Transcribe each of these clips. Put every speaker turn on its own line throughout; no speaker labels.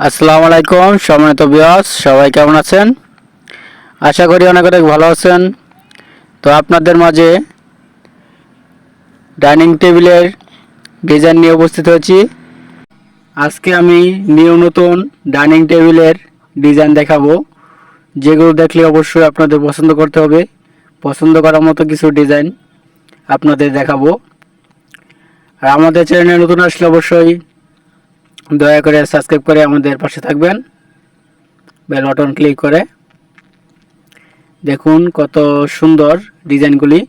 আসসালামু আলাইকুম, সম্মানিত বিয়াস সবাই কেমন আছেন? আশা করি অনেক অনেক ভালো আছেন। তো আপনাদের মাঝে ডাইনিং টেবিলের ডিজাইন নিয়ে উপস্থিত হয়েছি। আজকে আমি নিউ নতুন ডাইনিং টেবিলের ডিজাইন দেখাবো। যেগুলো দেখলে অবশ্যই আপনাদের পছন্দ করতে হবে। পছন্দ করার মতো কিছু ডিজাইন আপনাদের দেখাবো। আর আমাদের চ্যানেলে নতুন আসলে অবশ্যই দয়া করে সাবস্ক্রাইব করে আমাদের পাশে থাকবেন। বেল বাটন ক্লিক করে। দেখুন কত সুন্দর ডিজাইনগুলি।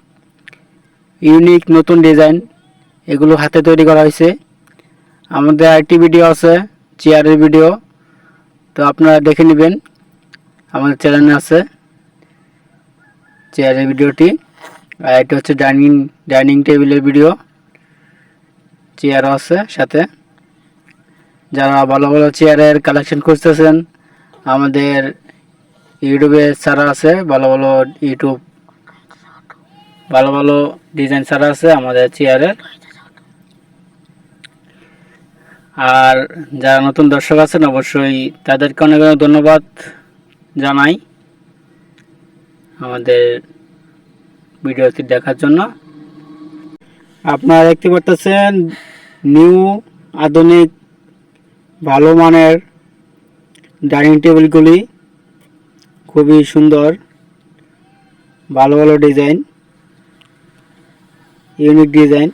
ইউনিক নতুন ডিজাইন এগুলো হাতে তৈরি করা হয়েছে। আমাদের আরেকটি ভিডিও আছে, চেয়ারের ভিডিও তো আপনারা দেখে নেবেন, আমাদের চ্যানেলে আছে চেয়ারের ভিডিওটি আর এটা হচ্ছে ডাইনিং ডাইনিং টেবিলের ভিডিও চেয়ারও আছে সাথে। যারা ভালো ভালো চেয়ারের কালেকশন খুঁজতেছেন, আমাদের ইউটিউবে ছাড়া আছে, ভালো ভালো ইউটিউব, ভালো ভালো ডিজাইন ছাড়া আছে আমাদের চেয়ারের আর যারা নতুন দর্শক আছেন, অবশ্যই তাদেরকে অনেক অনেক ধন্যবাদ জানাই আমাদের ভিডিওটি দেখার জন্য। আপনারা দেখতে পাচ্ছেন নিউ আধুনিক ভালো মানের ডাইনিং টেবিলগুলি খুবই সুন্দর ভালো ভালো ডিজাইন ইউনিক ডিজাইন।